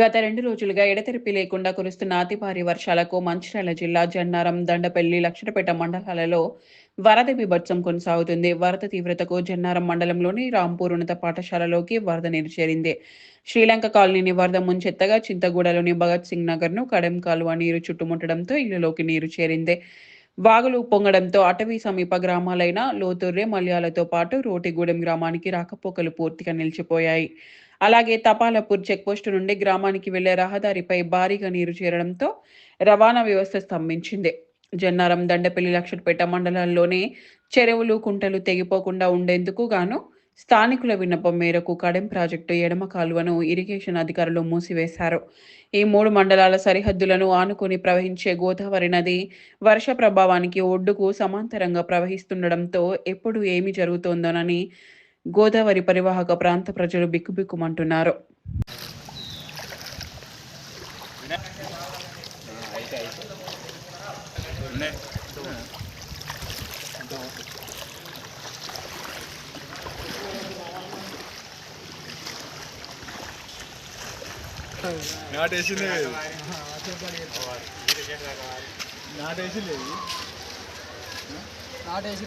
గత రెండు రోజులుగా ఎడతెరిపి లేకుండా కురుస్తున్న అతి భారీ వర్షాలకు మంచిర్యాల జిల్లా జన్నారం దండపల్లి లక్షణపేట మండలాలలో వరద బీభత్సం కొనసాగుతుంది. వరద తీవ్రతకు జన్నారం మండలంలోని రాంపూర్ ఉన్నత పాఠశాలలోకి వరద నీరు చేరింది. శ్రీలంక కాలనీని వరద ముంచెత్తగా చింతగూడలోని భగత్ సింగ్ నగర్ను కడెం కాలువ నీరు చుట్టుముట్టడంతో ఇళ్ళలోకి నీరు చేరింది. వాగులు పొంగడంతో అటవీ సమీప గ్రామాలైన లోతుర్రే మల్యాలతో పాటు రోటిగూడెం గ్రామానికి రాకపోకలు పూర్తిగా నిలిచిపోయాయి. అలాగే తపాలపూర్ చెక్పోస్టు నుండి గ్రామానికి వెళ్ళే రహదారిపై భారీగా నీరు చేరడంతో రవాణా వ్యవస్థ స్తంభించింది. జన్నారం దండపల్లి లక్షపేట మండలాల్లోనే చెరువులు కుంటలు తెగిపోకుండా ఉండేందుకు గాను స్థానికుల విన్నపం మేరకు కడెం ప్రాజెక్టు ఎడమ కాలువను ఇరిగేషన్ అధికారులు మూసివేశారు. ఈ మూడు మండలాల సరిహద్దులను ఆనుకుని ప్రవహించే గోదావరి నది వర్ష ప్రభావానికి ఒడ్డుకు సమాంతరంగా ప్రవహిస్తుండడంతో ఎప్పుడు ఏమి జరుగుతోందోనని గోదావరి పరివాహక ప్రాంత ప్రజలు బిక్కుబిక్కుమంటున్నారు. నాటేసింది నాటేసింది. నాటేసి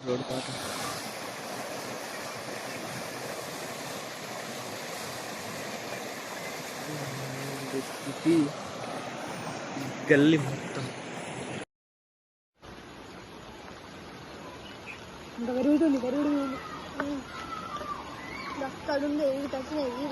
రోడ్ పాట ఇది గల్లీ మొత్తం ఇంకా పెరుగుతుంది పెరుగుతుంది అక్కడ ఉంది ఇది తచ్చినాయి ఈ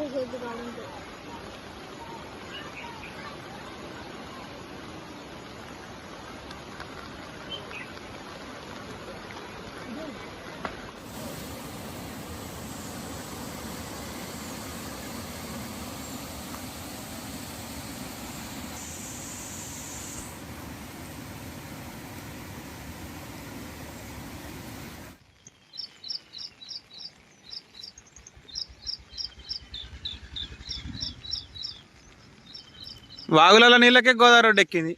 వాగులలో నీళ్ళకే గోదావరి ఎక్కింది.